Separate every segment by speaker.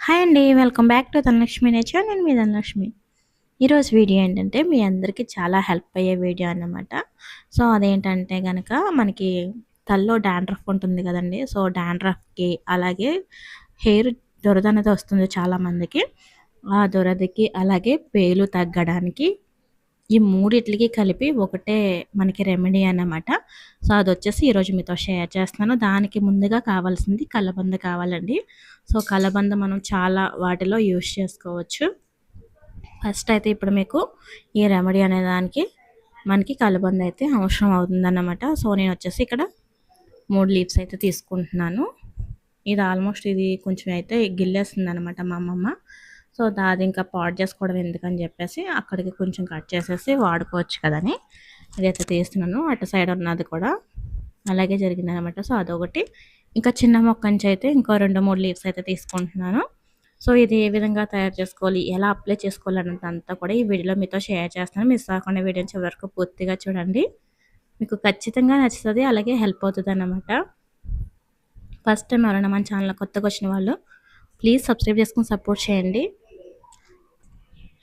Speaker 1: Hi అండి welcome back to Dhanalakshmi nature. నేను మీ ధనలక్ష్మి. ఈరోజు వీడియో ఏంటంటే మీ అందరికీ చాలా హెల్ప్ అయ్యే వీడియో అన్నమాట. సో అదేంటంటే కనుక మనకి తల్లో డాండ్రఫ్ ఉంటుంది కదండి. సో డాండ్రఫ్కి అలాగే హెయిర్ దురద అనేది వస్తుంది చాలామందికి. ఆ దురదకి అలాగే పేలు తగ్గడానికి ఈ మూడిట్లకి కలిపి ఒకటే మనకి రెమెడీ అన్నమాట. సో అది వచ్చేసి ఈరోజు మీతో షేర్ చేస్తున్నాను. దానికి ముందుగా కావాల్సింది కలబంద కావాలండి. సో కలబంద మనం చాలా వాటిలో యూస్ చేసుకోవచ్చు. ఫస్ట్ అయితే ఇప్పుడు మీకు ఈ రెమెడీ అనే దానికి మనకి కలబంద అయితే అవసరం అవుతుందన్నమాట. సో నేను వచ్చేసి ఇక్కడ మూడు లీవ్స్ అయితే తీసుకుంటున్నాను. ఇది ఆల్మోస్ట్ ఇది కొంచెం అయితే గిల్లేస్తుంది అనమాట మా అమ్మమ్మ. సో అది ఇంకా పాడు చేసుకోవడం ఎందుకని చెప్పేసి అక్కడికి కొంచెం కట్ చేసేసి వాడుకోవచ్చు కదని ఇదైతే తీస్తున్నాను. అటు సైడ్ ఉన్నది కూడా అలాగే జరిగింది అనమాట సో అదొకటి. ఇంకా చిన్న మొక్క నుంచి అయితే ఇంకో రెండు మూడు లీవ్స్ అయితే తీసుకుంటున్నాను. సో ఇది ఏ విధంగా తయారు చేసుకోవాలి ఎలా అప్లై చేసుకోవాలి అన్నదంతా కూడా ఈ వీడియోలో మీతో షేర్ చేస్తాను. మిస్ కాకుండా వీడియోని చివరకు పూర్తిగా చూడండి. మీకు ఖచ్చితంగా నచ్చుతుంది అలాగే హెల్ప్ అవుతుంది అన్నమాట. ఫస్ట్ టైం ఎవరైనా మన ఛానల్ కొత్తగా వచ్చిన వాళ్ళు ప్లీజ్ సబ్స్క్రైబ్ చేసుకుని సపోర్ట్ చేయండి.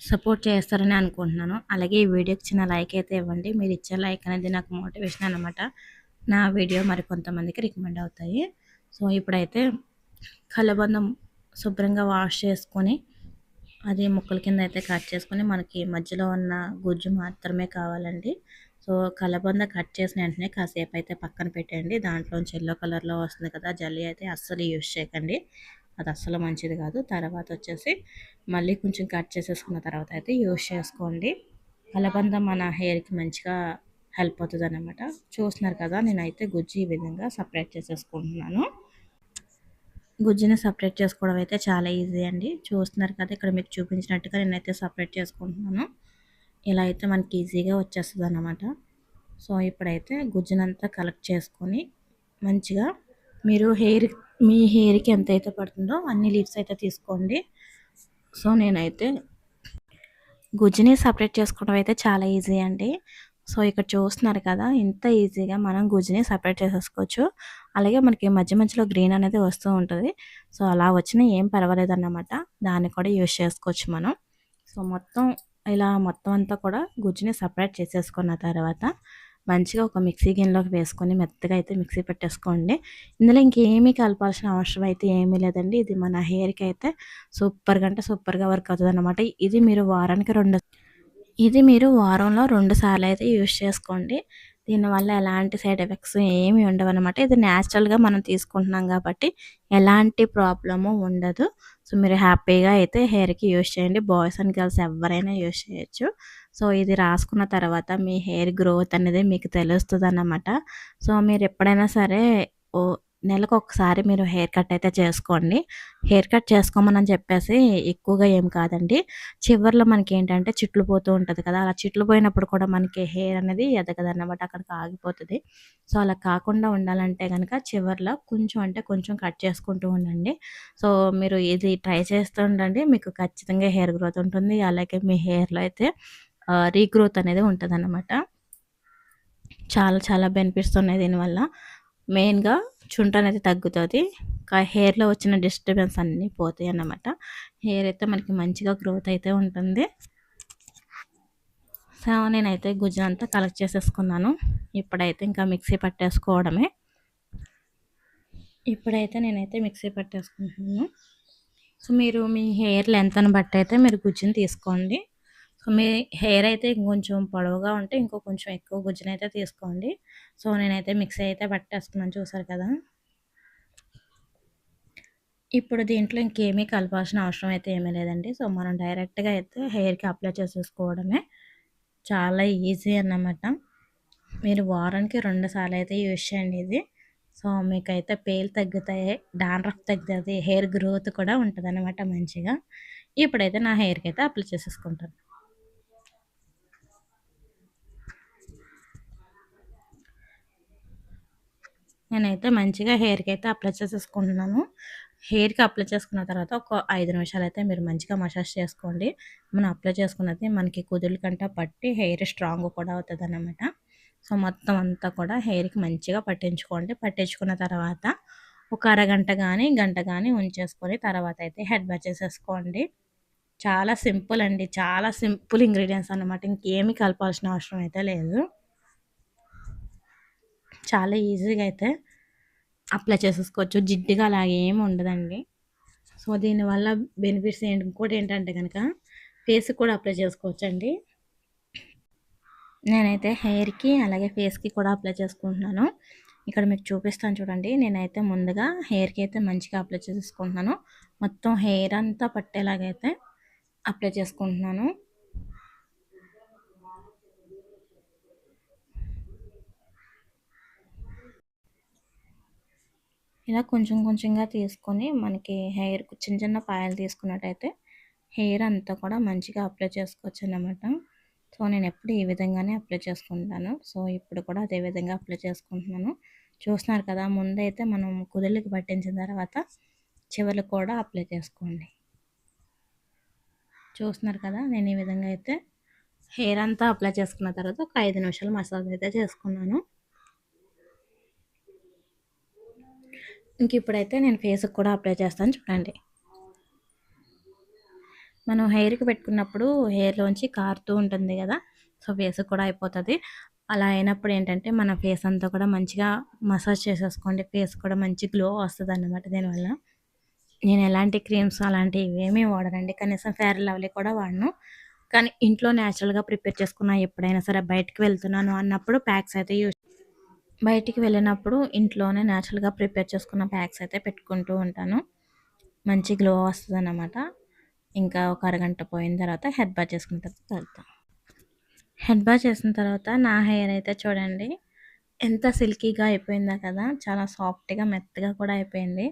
Speaker 1: సపోర్ట్ చేస్తారని అనుకుంటున్నాను. అలాగే ఈ వీడియోకి చిన్న లైక్ అయితే ఇవ్వండి. మీరు ఇచ్చే లైక్ అనేది నాకు మోటివేషన్ అనమాట నా వీడియో మరి కొంతమందికి రికమెండ్ అవుతాయి. సో ఇప్పుడైతే కలబందం శుభ్రంగా వాష్ చేసుకొని అది ముక్కల కింద అయితే కట్ చేసుకొని మనకి మధ్యలో ఉన్న గుజ్జు మాత్రమే కావాలండి. సో కలబంద కట్ చేసిన వెంటనే కాసేపు అయితే పక్కన పెట్టండి దాంట్లోంచి ఎల్లో కలర్లో వస్తుంది కదా జల్లి అయితే అస్సలు యూజ్ చేయకండి. అది అస్సలు మంచిది కాదు. తర్వాత వచ్చేసి మళ్ళీ కొంచెం కట్ చేసేసుకున్న తర్వాత అయితే యూస్ చేసుకోండి. కలబంద మన హెయిర్కి మంచిగా హెల్ప్ అవుతుంది అనమాట చూస్తున్నారు కదా నేనైతే గుజ్జు ఈ విధంగా సపరేట్ చేసేసుకుంటున్నాను. గుజ్జుని సపరేట్ చేసుకోవడం అయితే చాలా ఈజీ అండి. చూస్తున్నారు కదా ఇక్కడ మీకు చూపించినట్టుగా నేనైతే సపరేట్ చేసుకుంటున్నాను. ఇలా అయితే మనకి ఈజీగా వచ్చేస్తుంది అనమాట సో ఇప్పుడైతే గుజ్జునంతా కలెక్ట్ చేసుకొని మంచిగా మీరు హెయిర్ మీ హెయిర్కి ఎంత అయితే పడుతుందో అన్ని లీవ్స్ అయితే తీసుకోండి. సో నేనైతే గుజ్జుని సపరేట్ చేసుకోవడం అయితే చాలా ఈజీ అండి. సో ఇక్కడ చూస్తున్నారు కదా ఇంత ఈజీగా మనం గుజ్జుని సపరేట్ చేసేసుకోవచ్చు. అలాగే మనకి మధ్య మధ్యలో గ్రీన్ అనేది వస్తూ ఉంటుంది. సో అలా వచ్చినా ఏం పర్వాలేదు అన్నమాట. దాన్ని కూడా యూజ్ చేసుకోవచ్చు మనం. సో మొత్తం ఇలా మొత్తం అంతా కూడా గుజ్జుని సపరేట్ చేసేసుకున్న తర్వాత మంచిగా ఒక మిక్సీ గిన్నెలోకి వేసుకొని మెత్తగా అయితే మిక్సీ పెట్టేసుకోండి. ఇందులో ఇంకేమీ కలపాల్సిన అవసరం అయితే ఏమీ లేదండి. ఇది మన హెయిర్కి అయితే సూపర్గా అంటే సూపర్గా వర్క్ అవుతుంది అనమాట ఇది మీరు వారానికి రెండు ఇది మీరు వారంలో రెండు సార్లు అయితే యూజ్ చేసుకోండి. దీనివల్ల ఎలాంటి సైడ్ ఎఫెక్ట్స్ ఏమి ఉండవు అనమాట ఇది న్యాచురల్గా మనం తీసుకుంటున్నాం కాబట్టి ఎలాంటి ప్రాబ్లము ఉండదు. సో మీరు హ్యాపీగా అయితే హెయిర్కి యూజ్ చేయండి. బాయ్స్ అండ్ గర్ల్స్ ఎవరైనా యూజ్ చేయొచ్చు. సో ఇది రాసుకున్న తర్వాత మీ హెయిర్ గ్రోత్ అనేది మీకు తెలుస్తుంది అన్నమాట సో మీరు ఎప్పుడైనా సరే ఓ నెలకు ఒకసారి మీరు హెయిర్ కట్ అయితే చేసుకోండి. హెయిర్ కట్ చేసుకోమని చెప్పేసి ఎక్కువగా ఏం కాదండి. చివరిలో మనకి ఏంటంటే చిట్లు పోతూ ఉంటుంది కదా అలా చిట్లు పోయినప్పుడు కూడా మనకి హెయిర్ అనేది ఎదగదన్నమాట అక్కడికి ఆగిపోతుంది. సో అలా కాకుండా ఉండాలంటే కనుక చివరిలో కొంచెం అంటే కొంచెం కట్ చేసుకుంటూ ఉండండి. సో మీరు ఇది ట్రై చేస్తూ ఉండండి మీకు ఖచ్చితంగా హెయిర్ గ్రోత్ ఉంటుంది. అలాగే మీ హెయిర్లో అయితే రీగ్రోత్ అనేది ఉంటుంది అనమాట చాలా చాలా బెనిఫిట్స్ ఉన్నాయి దీనివల్ల. మెయిన్గా చుంట అనేది తగ్గుతుంది. హెయిర్లో వచ్చిన డిస్టర్బెన్స్ అన్నీ పోతాయి అన్నమాట. హెయిర్ అయితే మనకి మంచిగా గ్రోత్ అయితే ఉంటుంది. సో నేనైతే గుజ్జంతా కలెక్ట్ చేసేసుకున్నాను. ఇప్పుడైతే ఇంకా మిక్సీ పట్టేసుకోవడమే. ఇప్పుడైతే నేనైతే మిక్సీ పట్టేసుకుంటున్నాను. సో మీరు మీ హెయిర్ లెంత్ని బట్టి అయితే మీరు గుజ్జుని తీసుకోండి. సో మీ హెయిర్ అయితే ఇంకొంచెం పొడవుగా ఉంటే ఇంకో కొంచెం ఎక్కువ గుజ్జునైతే తీసుకోండి. సో నేనైతే మిక్సీ అయితే పట్టేస్తున్నాను చూసారు కదా. ఇప్పుడు దీంట్లో ఇంకేమీ కలపాల్సిన అవసరం అయితే ఏమీ లేదండి. సో మనం డైరెక్ట్గా అయితే హెయిర్కి అప్లై చేసేసుకోవడమే చాలా ఈజీ అన్నమాట. మీరు వారానికి రెండు సార్లు అయితే యూజ్ చేయండి ఇది. సో మీకైతే పేలు తగ్గుతాయి డాండ్రఫ్ తగ్గుతుంది హెయిర్ గ్రోత్ కూడా ఉంటుంది మంచిగా. ఇప్పుడైతే నా హెయిర్కి అయితే అప్లై చేసేసుకుంటాను. నేనైతే మంచిగా హెయిర్కి అయితే అప్లై చేసేసుకుంటున్నాను. హెయిర్కి అప్లై చేసుకున్న తర్వాత ఒక ఐదు నిమిషాలు అయితే మీరు మంచిగా మసాజ్ చేసుకోండి. మనం అప్లై చేసుకున్నది మనకి కుదురు కంట పట్టి హెయిర్ స్ట్రాంగ్ కూడా అవుతుంది అన్నమాట సో మొత్తం అంతా కూడా హెయిర్కి మంచిగా పట్టించుకోండి. పట్టించుకున్న తర్వాత ఒక అరగంట కానీ గంట కానీ ఉంచేసుకొని తర్వాత అయితే హెడ్ బ్యాచ్ చేసేసుకోండి. చాలా సింపుల్ అండి. చాలా సింపుల్ ఇంగ్రీడియంట్స్ అనమాట ఇంకేమి కలపాల్సిన అవసరం అయితే లేదు. చాలా ఈజీగా అయితే అప్లై చేసేసుకోవచ్చు. జిడ్డుగా అలాగే ఏమి ఉండదండి. సో దీనివల్ల బెనిఫిట్స్ ఏంటి? ఇంకోటి ఏంటంటే కనుక ఫేస్ కూడా అప్లై చేసుకోవచ్చండి. నేనైతే హెయిర్కి అలాగే ఫేస్కి కూడా అప్లై చేసుకుంటున్నాను. ఇక్కడ మీకు చూపిస్తాను చూడండి. నేనైతే ముందుగా హెయిర్కి అయితే మంచిగా అప్లై చేసుకుంటున్నాను. మొత్తం హెయిర్ అంతా పట్టేలాగైతే అప్లై చేసుకుంటున్నాను. ఇలా కొంచెం కొంచెంగా తీసుకొని మనకి హెయిర్ చిన్న చిన్న పాయలు తీసుకున్నట్టయితే హెయిర్ అంతా కూడా మంచిగా అప్లై చేసుకోవచ్చు అన్నమాట సో నేను ఎప్పుడు ఈ విధంగానే అప్లై చేసుకుంటాను. సో ఇప్పుడు కూడా అదే విధంగా అప్లై చేసుకుంటున్నాను. చూస్తున్నారు కదా ముందైతే మనం కుదిలికి పట్టించిన తర్వాత చివరి కూడా అప్లై చేసుకోండి. చూస్తున్నారు కదా నేను ఈ విధంగా అయితే హెయిర్ అంతా అప్లై చేసుకున్న తర్వాత ఒక ఐదు నిమిషాలు మసాజ్ అయితే చేసుకున్నాను. ఇంక ఇప్పుడైతే నేను ఫేస్కి కూడా అప్లై చేస్తాను చూడండి. మనం హెయిర్కి పెట్టుకున్నప్పుడు హెయిర్లోంచి కారుతూ ఉంటుంది కదా సో ఫేస్ కూడా అయిపోతుంది. అలా అయినప్పుడు ఏంటంటే మన ఫేస్ అంతా కూడా మంచిగా మసాజ్ చేసేసుకోండి ఫేస్ కూడా మంచి గ్లో వస్తుంది అన్నమాట దీనివల్ల. నేను ఎలాంటి క్రీమ్స్ అలాంటివి ఏమీ వాడనండి కనీసం ఫేర్ లవ్లీ కూడా వాడను. కానీ ఇంట్లో న్యాచురల్గా ప్రిపేర్ చేసుకున్నా ఎప్పుడైనా సరే బయటకు వెళ్తున్నాను అన్నప్పుడు ప్యాక్స్ అయితే యూజ్ బయటికి వెళ్ళినప్పుడు ఇంట్లోనే న్యాచురల్గా ప్రిపేర్ చేసుకున్న ప్యాక్స్ అయితే పెట్టుకుంటూ ఉంటాను. మంచి గ్లో వస్తుంది అన్నమాట ఇంకా ఒక అరగంట పోయిన తర్వాత హెడ్ బాత్ చేసుకున్న తర్వాత వెళ్తాం హెడ్ బాత్ చేసిన తర్వాత నా హెయిర్ అయితే చూడండి ఎంత సిల్కీగా అయిపోయిందా కదా. చాలా సాఫ్ట్గా మెత్తగా కూడా అయిపోయింది.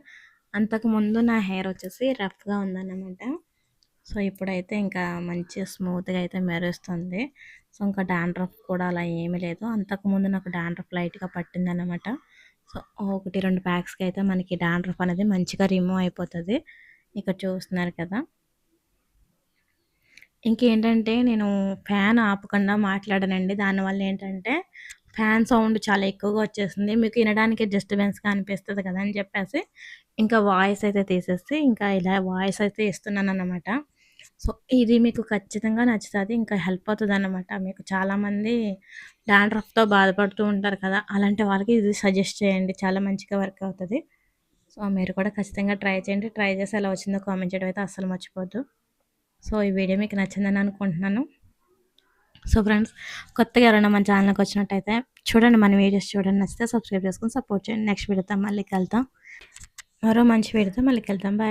Speaker 1: అంతకుముందు నా హెయిర్ వచ్చేసి రఫ్గా ఉందన్నమాట. సో ఇప్పుడైతే ఇంకా మంచి స్మూత్గా అయితే మెరుస్తుంది. సో ఇంకా డాండ్రఫ్ కూడా అలా ఏమీ లేదు. అంతకుముందు నాకు డాండ్రఫ్ లైట్గా పట్టిందనమాట సో ఒకటి రెండు ప్యాక్స్కి అయితే మనకి డాండ్రఫ్ అనేది మంచిగా రిమూవ్ అయిపోతుంది. ఇక్కడ చూస్తున్నారు కదా. ఇంకేంటంటే నేను ఫ్యాన్ ఆపకుండా మాట్లాడనండి. దానివల్ల ఏంటంటే ఫ్యాన్ సౌండ్ చాలా ఎక్కువగా వచ్చేసింది మీకు వినడానికి డిస్టర్బెన్స్గా అనిపిస్తుంది కదా అని చెప్పేసి ఇంకా వాయిస్ అయితే తీసేసి ఇంకా ఇలా వాయిస్ అయితే ఇస్తున్నాను అన్నమాట సో ఇది మీకు ఖచ్చితంగా నచ్చుతుంది. ఇంకా హెల్ప్ అవుతుంది అన్నమాట మీకు చాలామంది డాండ్రఫ్తో బాధపడుతూ ఉంటారు కదా. అలాంటి వాళ్ళకి ఇది సజెస్ట్ చేయండి. చాలా మంచిగా వర్క్ అవుతుంది. సో మీరు కూడా ఖచ్చితంగా ట్రై చేయండి. ట్రై చేసి ఎలా వచ్చిందో కామెంట్ చేయడం అయితే అస్సలు మర్చిపోద్దు. సో ఈ వీడియో మీకు నచ్చిందని అనుకుంటున్నాను. సో ఫ్రెండ్స్ కొత్తగా ఎవరైనా మన ఛానల్కి వచ్చినట్టయితే చూడండి మన వీడియోస్ చూడండి. నచ్చితే సబ్స్క్రైబ్ చేసుకొని సపోర్ట్ చేయండి. నెక్స్ట్ వీడియోతో మళ్ళీ వెళ్తాం మరో మంచి వీడియోతో మళ్ళీ వెళ్తాం బాయ్